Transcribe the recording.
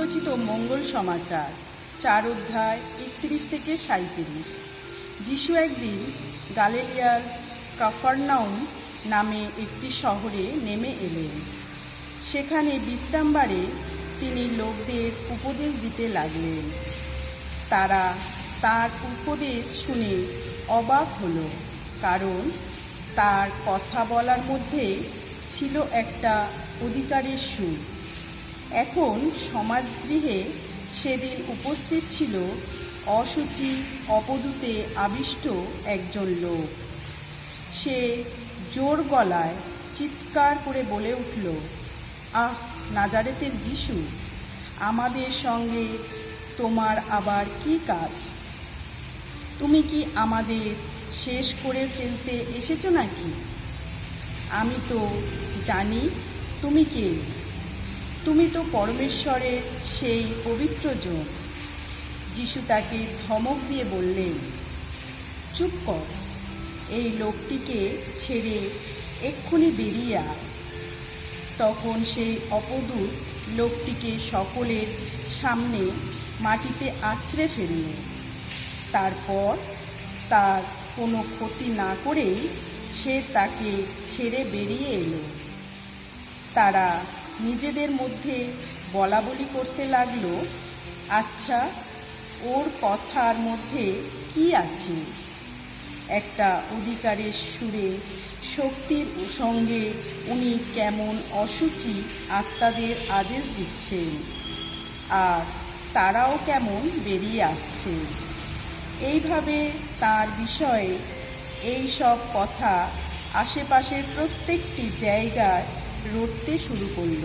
সুরচিত মঙ্গল সমাচার, চার অধ্যায় একত্রিশ থেকে সাঁত্রিশ যিশু একদিন গালেলিয়ার কাফারনাউন নামে একটি শহরে নেমে এলেন। সেখানে বিশ্রামবারে তিনি লোকদের উপদেশ দিতে লাগলেন। তারা তার উপদেশ শুনে অবাক হলো, কারণ তার কথা বলার মধ্যে ছিল একটা অধিকারের সুর। এখন সমাজগৃহে সেদিন উপস্থিত ছিল অসুচি অপদূতে আবিষ্ট একজন লোক। সে জোর গলায় চিৎকার করে বলে উঠল, আহ, নাজারেতের যিশু, আমাদের সঙ্গে তোমার আবার কি কাজ? তুমি কি আমাদের শেষ করে ফেলতে এসেছ নাকি? আমি তো জানি তুমি কে। তুমি তো পরমেশ্বরের সেই পবিত্র যোগ। যিশু তাকে ধমক দিয়ে বললেন, চুপ কর, এই লোকটিকে ছেড়ে এক্ষুনি বেরিয়ে তখন সেই অপদূত লোকটিকে সকলের সামনে মাটিতে আছড়ে ফেলল। তারপর তার কোনো ক্ষতি না করেই সে তাকে ছেড়ে বেরিয়ে এলো। তারা নিজেদের মধ্যে বলা বলি করতে লাগল আচ্ছা ওর কথার মধ্যে কি আছে? একটা অধিকারের সুরে শক্তির সঙ্গে উনি কেমন অসুচি আত্মাদের আদেশ দিচ্ছেন, আর তারাও কেমন বেরিয়ে আসছে। এইভাবে তার বিষয়ে এই সব কথা আশেপাশের প্রত্যেকটি জায়গায় রটতে শুরু করল।